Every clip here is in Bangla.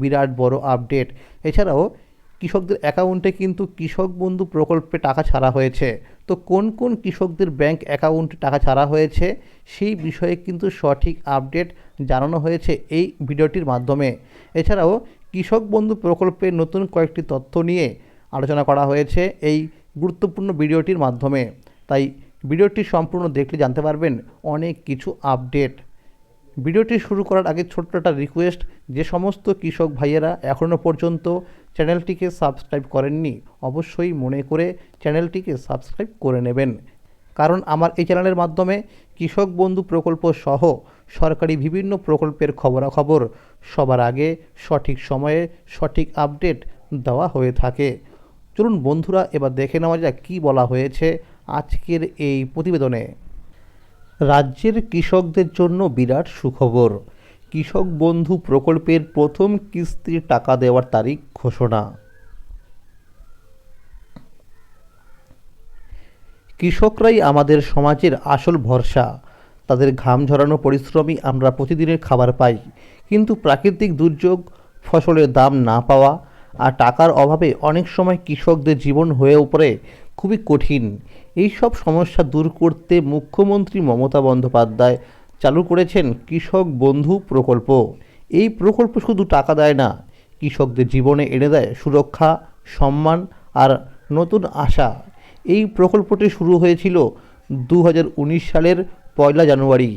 বিরাট বড় আপডেট এছাড়াও, কৃষকদের অ্যাকাউন্টে কিন্তু কৃষক বন্ধু প্রকল্পে টাকা ছাড়া হয়েছে। তো কোন কোন কৃষকদের ব্যাংক অ্যাকাউন্টে টাকা ছাড়া হয়েছে, সেই বিষয়ে কিন্তু সঠিক আপডেট জানানো হয়েছে এই ভিডিওটির মাধ্যমে। এছাড়াও, কৃষক বন্ধু প্রকল্পের নতুন কয়েকটি তথ্য নিয়ে আলোচনা করা হয়েছে এই গুরুত্বপূর্ণ ভিডিওটির মাধ্যমে। তাই ভিডিওটি সম্পূর্ণ দেখলে জানতে পারবেন অনেক কিছু আপডেট ভিডিওটি শুরু করার আগে ছোট্ট একটা রিকোয়েস্ট যে সমস্ত কৃষক ভাইয়েরা এখনও পর্যন্ত চ্যানেলটিকে সাবস্ক্রাইব করেননি, অবশ্যই মনে করে চ্যানেলটিকে সাবস্ক্রাইব করে নেবেন। কারণ আমার এই চ্যানেলের মাধ্যমে কৃষক বন্ধু প্রকল্প সহ সরকারি বিভিন্ন প্রকল্পের খবরাখবর সবার আগে সঠিক সময়ে সঠিক আপডেট দেওয়া হয়ে থাকে। চলুন বন্ধুরা, এবার দেখে নেওয়া যাক কী বলা হয়েছে আজকের এই প্রতিবেদনে। রাজ্যের কৃষকদের জন্য বিরাট সুখবর। কৃষক বন্ধু প্রকল্পের প্রথম কিস্তির টাকা দেওয়ার তারিখ ঘোষণা। কৃষকরাই আমাদের সমাজের আসল ভরসা। তাদের ঘাম ঝরানো পরিশ্রমই আমরা প্রতিদিনের খাবার পাই। কিন্তু প্রাকৃতিক দুর্যোগ, ফসলের দাম না পাওয়া আর টাকার অভাবে অনেক সময় কৃষকদের জীবন হয়ে পড়ে খুবই কঠিন। এই সব সমস্যা দূর করতে মুখ্যমন্ত্রী মমতা বন্দ্যোপাধ্যায় চালু করেছেন কৃষক বন্ধু প্রকল্প। এই প্রকল্প শুধু টাকা দেয় না, কৃষকদের জীবনে এনে দেয় সুরক্ষা, সম্মান আর নতুন আশা। এই প্রকল্পটি শুরু হয়েছিল দু হাজার উনিশ সালের পয়লা জানুয়ারি।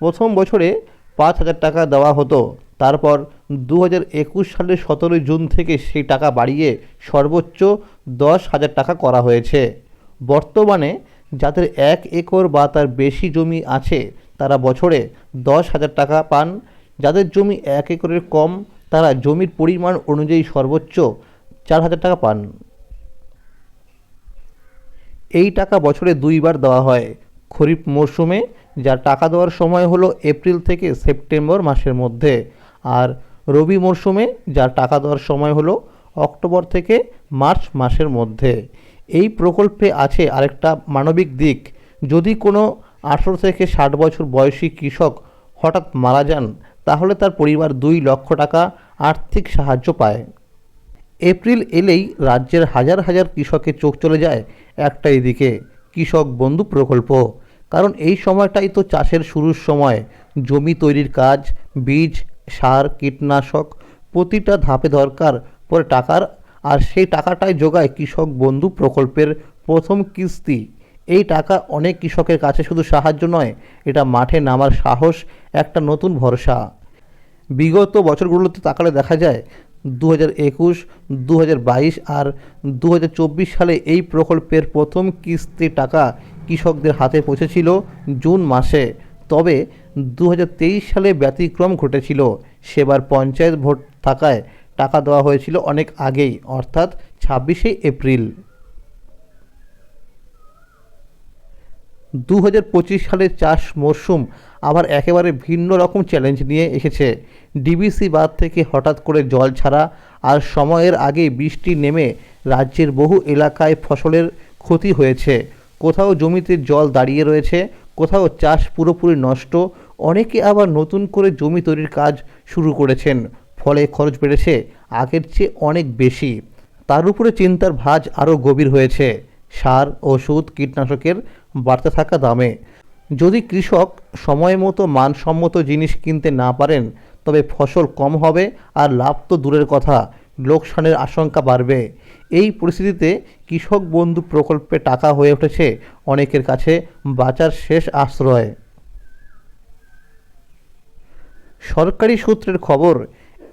প্রথম বছরে পাঁচ হাজার টাকা দেওয়া হতো। তারপর দু হাজার একুশ সালের সতেরোই জুন থেকে সেই টাকা বাড়িয়ে সর্বোচ্চ দশ হাজার টাকা করা হয়েছে। বর্তমানে যাদের এক একর বা তার বেশি জমি আছে, তারা বছরে দশ হাজার টাকা পান। যাদের জমি এক একরের কম, তারা জমির পরিমাণ অনুযায়ী সর্বোচ্চ চার হাজার টাকা পান। এই টাকা বছরে দুইবার দেওয়া হয় খরিফ মরশুমে, যার টাকা দেওয়ার সময় হলো এপ্রিল থেকে সেপ্টেম্বর মাসের মধ্যে। আর রবি মরশুমে, যার টাকা দেওয়ার সময় হলো অক্টোবর থেকে মার্চ মাসের মধ্যে। এই প্রকল্পে আছে আরেকটা মানবিক দিক। যদি কোনো আঠেরো থেকে ষাট বছর বয়সী কৃষক হঠাৎ মারা যান, তাহলে তার পরিবার দুই লক্ষ টাকা আর্থিক সাহায্য পায়। এপ্রিল এলেই রাজ্যের হাজার হাজার কৃষকের চোখ চলে যায় একটাই দিকে, কৃষক বন্ধু প্রকল্প। কারণ এই সময়টাই তো চাষের শুরুর সময়। জমি তৈরির কাজ, বীজ, সার, কীটনাশক প্রতিটা ধাপে দরকার পরে টাকার আর সেই টাকাটাই যোগায় কৃষক বন্ধু প্রকল্পের প্রথম কিস্তি। এই টাকা অনেক কৃষকের কাছে শুধু সাহায্য নয়, এটা মাঠে নামার সাহস, একটা নতুন ভরসা। বিগত বছরগুলোতে তাকালে দেখা যায় দু হাজার একুশ দু হাজার বাইশ আর দু হাজার চব্বিশ সালে এই প্রকল্পের প্রথম কিস্তি টাকা কৃষকদের হাতে পৌঁছেছিল জুন মাসে। তবে দু হাজার তেইশ সালে ব্যতিক্রম ঘটেছিল, সেবার পঞ্চায়েত ভোট থাকায় টাকা দেওয়া হয়েছিল অনেক আগেই, অর্থাৎ ছাব্বিশে এপ্রিল। দু হাজার পঁচিশ সালের চাষ মরশুম আবার একেবারে ভিন্ন রকম চ্যালেঞ্জ নিয়ে এসেছে। ডিবিসি বাঁধ থেকে হঠাৎ করে জল ছাড়া আর সময়ের আগে বৃষ্টি নেমে রাজ্যের বহু এলাকায় ফসলের ক্ষতি হয়েছে। কোথাও জমিতে জল দাঁড়িয়ে রয়েছে, কোথাও চাষ পুরোপুরি নষ্ট, অনেকে আবার নতুন করে জমি তৈরির কাজ শুরু করেছেন। ফলে খরচ বেড়েছে, আগের চেয়ে অনেক বেশি। তার উপরে চিন্তার ভাঁজ আরও গভীর হয়েছে। সার, ওষুধ, কীটনাশকের বাড়তে থাকা দামে। যদি কৃষক সময় মতো মানসম্মত জিনিস কিনতে না পারেন, তবে ফসল কম হবে আর লাভ তো দূরের কথা, লোকসানের আশঙ্কা বাড়বে। এই পরিস্থিতিতে কৃষক বন্ধু প্রকল্পে টাকা হয়ে উঠেছে অনেকের কাছে বাঁচার শেষ আশ্রয়। সরকারি সূত্রের খবর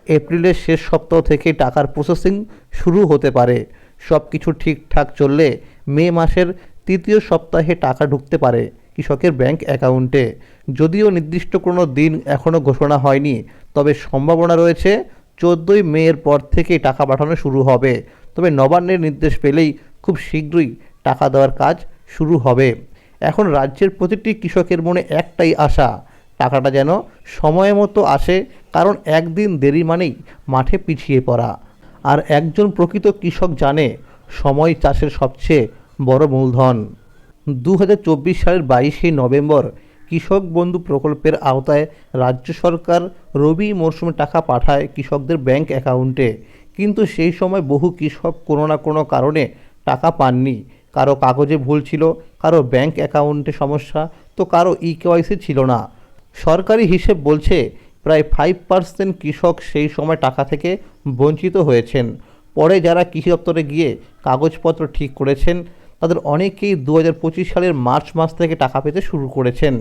এপ্রিলের শেষ সপ্তাহ থেকে টাকার প্রসেসিং শুরু হতে পারে। সব কিছু ঠিকঠাক চললে মে মাসের তৃতীয় সপ্তাহে টাকা ঢুকতে পারে কৃষকের ব্যাংক অ্যাকাউন্টে। যদিও নির্দিষ্ট কোনো দিন এখনও ঘোষণা হয়নি, তবে সম্ভাবনা রয়েছে চোদ্দোই মেয়ের পর থেকেই টাকা পাঠানো শুরু হবে। তবে নবান্নের নির্দেশ পেলেই খুব শীঘ্রই টাকা দেওয়ার কাজ শুরু হবে। এখন রাজ্যের প্রতিটি কৃষকের মনে একটাই আশা টাকাটা যেন সময় মতো আসে, কারণ একদিন দেরি মানেই মাঠে পিছিয়ে পড়া। আর একজন প্রকৃত কৃষক জানে, সময় চাষের সবচেয়ে বড় মূলধন। দু হাজার চব্বিশ সালের বাইশে নভেম্বর কৃষক বন্ধু প্রকল্পের আওতায় রাজ্য সরকার রবি মরশুমে টাকা পাঠায় কৃষকদের ব্যাংক অ্যাকাউন্টে। কিন্তু সেই সময় বহু কৃষক কোনো না কোনো কারণে টাকা পাননি। কারও কাগজে ভুল ছিল, কারও ব্যাংক অ্যাকাউন্টে সমস্যা, তো কারও ই কেওয়াইসি ছিল না। সরকারি হিসেব বলছে প্রায় ফাইভ পার্সেন্ট কৃষক সেই সময় টাকা থেকে বঞ্চিত হয়েছেন। পরে যারা কৃষি দপ্তরে গিয়ে কাগজপত্র ঠিক করেছেন, তাদের অনেকেই দু হাজার পঁচিশ সালের মার্চ মাস থেকে টাকা পেতে শুরু করেছেন।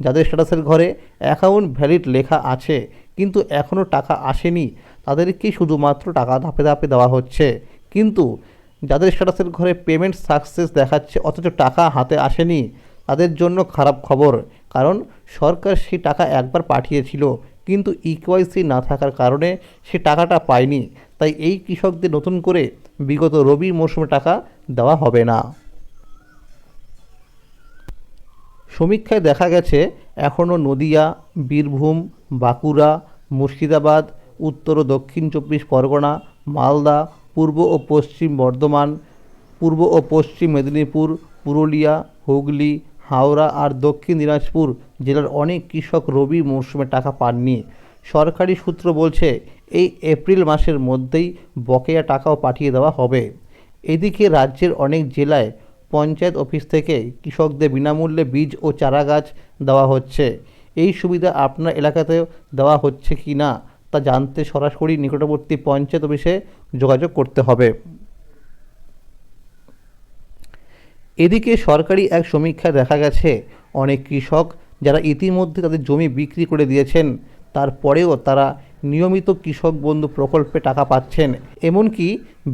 যাদের স্ট্যাটাসের ঘরে অ্যাকাউন্ট ভ্যালিড লেখা আছে, কিন্তু এখনও টাকা আসেনি তাদেরকেই শুধুমাত্র টাকা ধাপে ধাপে দেওয়া হচ্ছে। কিন্তু যাদের স্ট্যাটাসের ঘরে পেমেন্ট সাকসেস দেখাচ্ছে, অথচ টাকা হাতে আসেনি, তাদের জন্য খারাপ খবর। কারণ সরকার সেই টাকা একবার পাঠিয়েছিল, কিন্তু ইকোয়াইসি না থাকার কারণে সে টাকাটা পায়নি। তাই এই কৃষকদের নতুন করে বিগত রবি মৌসুমে টাকা দেওয়া হবে না। সমীক্ষায় দেখা গেছে এখনও নদিয়া, বীরভূম, বাঁকুড়া, মুর্শিদাবাদ, উত্তর ও দক্ষিণ চব্বিশ পরগনা, মালদা, পূর্ব ও পশ্চিম বর্ধমান, পূর্ব ও পশ্চিম মেদিনীপুর, পুরুলিয়া, হুগলি হাওড়া আর দক্ষিণ দিনাজপুর জেলার অনেক কৃষক রবি মরশুমে টাকা পাননি। সরকারি সূত্র বলছে, এই এপ্রিল মাসের মধ্যেই বকেয়া টাকাও পাঠিয়ে দেওয়া হবে। এদিকে রাজ্যের অনেক জেলায় পঞ্চায়েত অফিস থেকে কৃষকদের বিনামূল্যে বীজ ও চারা গাছ দেওয়া হচ্ছে। এই সুবিধা আপনার এলাকাতেও দেওয়া হচ্ছে কি না, তা জানতে সরাসরি নিকটবর্তী পঞ্চায়েত অফিসে যোগাযোগ করতে হবে। এদিকে সরকারি এক সমীক্ষায় দেখা গেছে, অনেক কৃষক যারা ইতিমধ্যে তাদের জমি বিক্রি করে দিয়েছেন, তারপরেও তারা নিয়মিত কৃষক বন্ধু প্রকল্পে টাকা পাচ্ছেন। এমনকি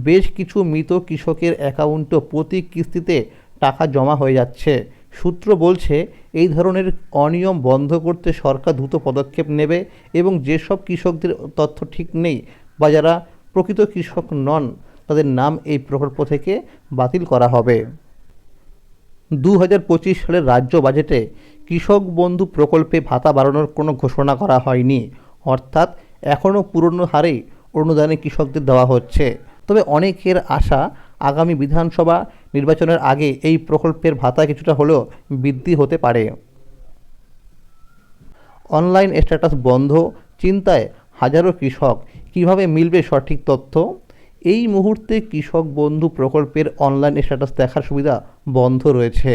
বেশ কিছু মৃত কৃষকের অ্যাকাউন্টও প্রতি কিস্তিতে টাকা জমা হয়ে যাচ্ছে। সূত্র বলছে, এই ধরনের অনিয়ম বন্ধ করতে সরকার দ্রুত পদক্ষেপ নেবে এবং যেসব কৃষকদের তথ্য ঠিক নেই বা যারা প্রকৃত কৃষক নন, তাদের নাম এই প্রকল্প থেকে বাতিল করা হবে। দু হাজার পঁচিশ সালের রাজ্য বাজেটে কৃষক বন্ধু প্রকল্পে ভাতা বাড়ানোর কোনো ঘোষণা করা হয়নি। অর্থাৎ এখনও পুরনো হারেই অনুদানে কৃষকদের দেওয়া হচ্ছে। তবে অনেকের আশা, আগামী বিধানসভা নির্বাচনের আগে এই প্রকল্পের ভাতা কিছুটা হলেও বৃদ্ধি হতে পারে। অনলাইন স্ট্যাটাস বন্ধ, চিন্তায় হাজারো কৃষক। কীভাবে মিলবে সঠিক তথ্য? এই মুহূর্তে কৃষক বন্ধু প্রকল্পের অনলাইন স্ট্যাটাস দেখার সুবিধা বন্ধ রয়েছে।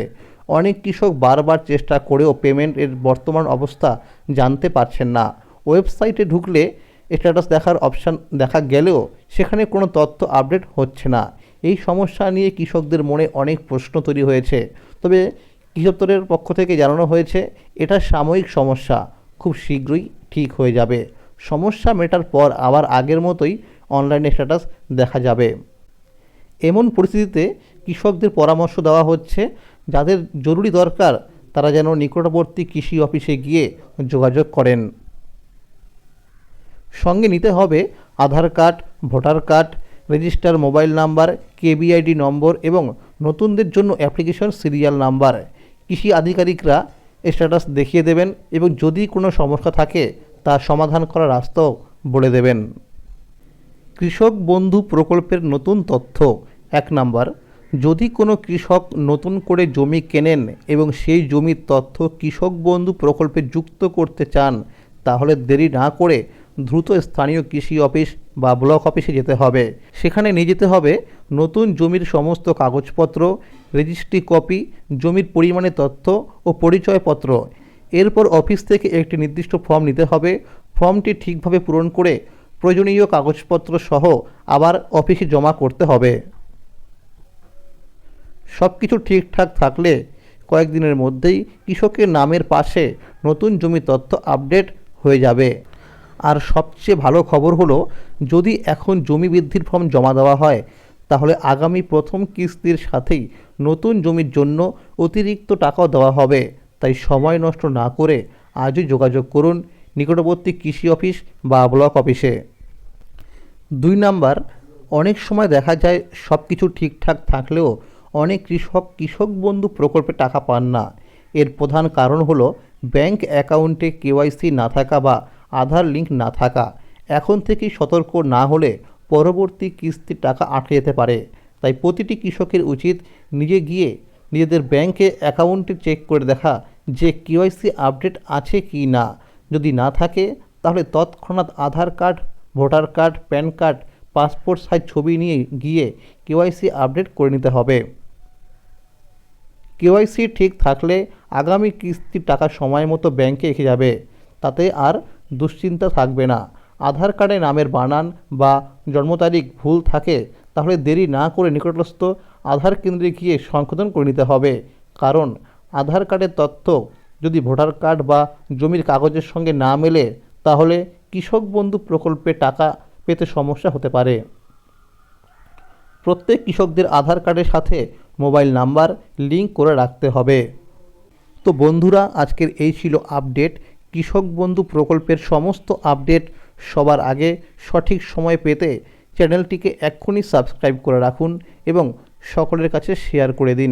অনেক কৃষক বারবার চেষ্টা করেও পেমেন্টের বর্তমান অবস্থা জানতে পারছেন না। ওয়েবসাইটে ঢুকলে স্ট্যাটাস দেখার অপশান দেখা গেলেও সেখানে কোনো তথ্য আপডেট হচ্ছে না। এই সমস্যা নিয়ে কৃষকদের মনে অনেক প্রশ্ন তৈরি হয়েছে। তবে কৃষকদের পক্ষ থেকে জানানো হয়েছে, এটা সাময়িক সমস্যা। খুব শীঘ্রই ঠিক হয়ে যাবে। সমস্যা মেটার পর আবার আগের মতোই অনলাইনে স্ট্যাটাস দেখা যাবে। এমন পরিস্থিতিতে কৃষকদের পরামর্শ দেওয়া হচ্ছে, যাদের জরুরি দরকার, তারা যেন নিকটবর্তী কৃষি অফিসে গিয়ে যোগাযোগ করেন। সঙ্গে নিতে হবে Aadhaar card, voter card, register mobile number KBID নম্বর এবং নতুনদের জন্য অ্যাপ্লিকেশন সিরিয়াল নাম্বার। কৃষি আধিকারিকরা স্ট্যাটাস দেখিয়ে দেবেন এবং যদি কোনো সমস্যা থাকে, তা সমাধান করার রাস্তাও বলে দেবেন। কৃষক বন্ধু প্রকল্পের নতুন তথ্য। এক নাম্বার, যদি কোনো কৃষক নতুন করে জমি কেনেন এবং সেই জমির তথ্য কৃষক বন্ধু প্রকল্পে যুক্ত করতে চান, তাহলে দেরি না করে দ্রুত স্থানীয় কৃষি অফিস বা ব্লক অফিসে যেতে হবে। সেখানে নিয়ে যেতে হবে নতুন জমির সমস্ত কাগজপত্র, রেজিস্ট্রি কপি, জমির পরিমাণে তথ্য ও পরিচয়পত্র। এরপর অফিস থেকে একটি নির্দিষ্ট ফর্ম নিতে হবে। ফর্মটি ঠিকভাবে পূরণ করে প্রয়োজনীয় কাগজপত্র সহ আবার অফিসে জমা করতে হবে। সব কিছু ঠিকঠাক থাকলে কয়েকদিনের মধ্যেই কৃষকের নামের পাশে নতুন জমি তথ্য আপডেট হয়ে যাবে। আর সবচেয়ে ভালো খবর হলো, যদি এখন জমি বৃদ্ধির ফর্ম জমা দেওয়া হয়, তাহলে আগামী প্রথম কিস্তির সাথেই নতুন জমির জন্য অতিরিক্ত টাকাও দেওয়া হবে। তাই সময় নষ্ট না করে আজই যোগাযোগ করুন নিকটবর্তী কৃষি অফিস বা ব্লক অফিসে। দুই নাম্বার, অনেক সময় দেখা যায় সব কিছু ঠিকঠাক থাকলেও অনেক কৃষক কৃষক বন্ধু প্রকল্পে টাকা পান না। এর প্রধান কারণ হলো ব্যাংক অ্যাকাউন্টে কেওয়াইসি না থাকা বা আধার লিঙ্ক না থাকা। এখন থেকেই সতর্ক না হলে পরবর্তী কিস্তির টাকা আটকে যেতে পারে। তাই প্রতিটি কৃষকের উচিত নিজে গিয়ে নিজেদের ব্যাংকে অ্যাকাউন্টে চেক করে দেখা যে কেওয়াইসি আপডেট আছে কি না। যদি না থাকে, তাহলে তৎক্ষণাৎ Aadhaar card, voter card, PAN card, passport size ছবি নিয়ে গিয়ে কেওয়াইসি আপডেট করে নিতে হবে। কেওয়াইসি ঠিক থাকলে আগামী কিস্তির টাকা সময় মতো ব্যাংকে এসে যাবে। তাতে আর দুশ্চিন্তা থাকবে না। আধার কার্ডে নামের বানান বা জন্ম তারিখ ভুল থাকে, তাহলে দেরি না করে নিকটস্থ আধার কেন্দ্রে গিয়ে সংশোধন করে নিতে হবে। কারণ আধার কার্ডের তথ্য যদি ভোটার কার্ড বা জমির কাগজের সঙ্গে না মেলে, তাহলে কৃষক বন্ধু প্রকল্পে টাকা পেতে সমস্যা হতে পারে। প্রত্যেক কৃষকদের আধার কার্ডের সাথে মোবাইল নাম্বার লিঙ্ক করে রাখতে হবে। তো বন্ধুরা, আজকের এই ছিল আপডেট। কৃষক বন্ধু প্রকল্পের সমস্ত আপডেট সবার আগে সঠিক সময় পেতে চ্যানেলটিকে এক্ষুনি সাবস্ক্রাইব করে রাখুন এবং সকলের কাছে শেয়ার করে দিন।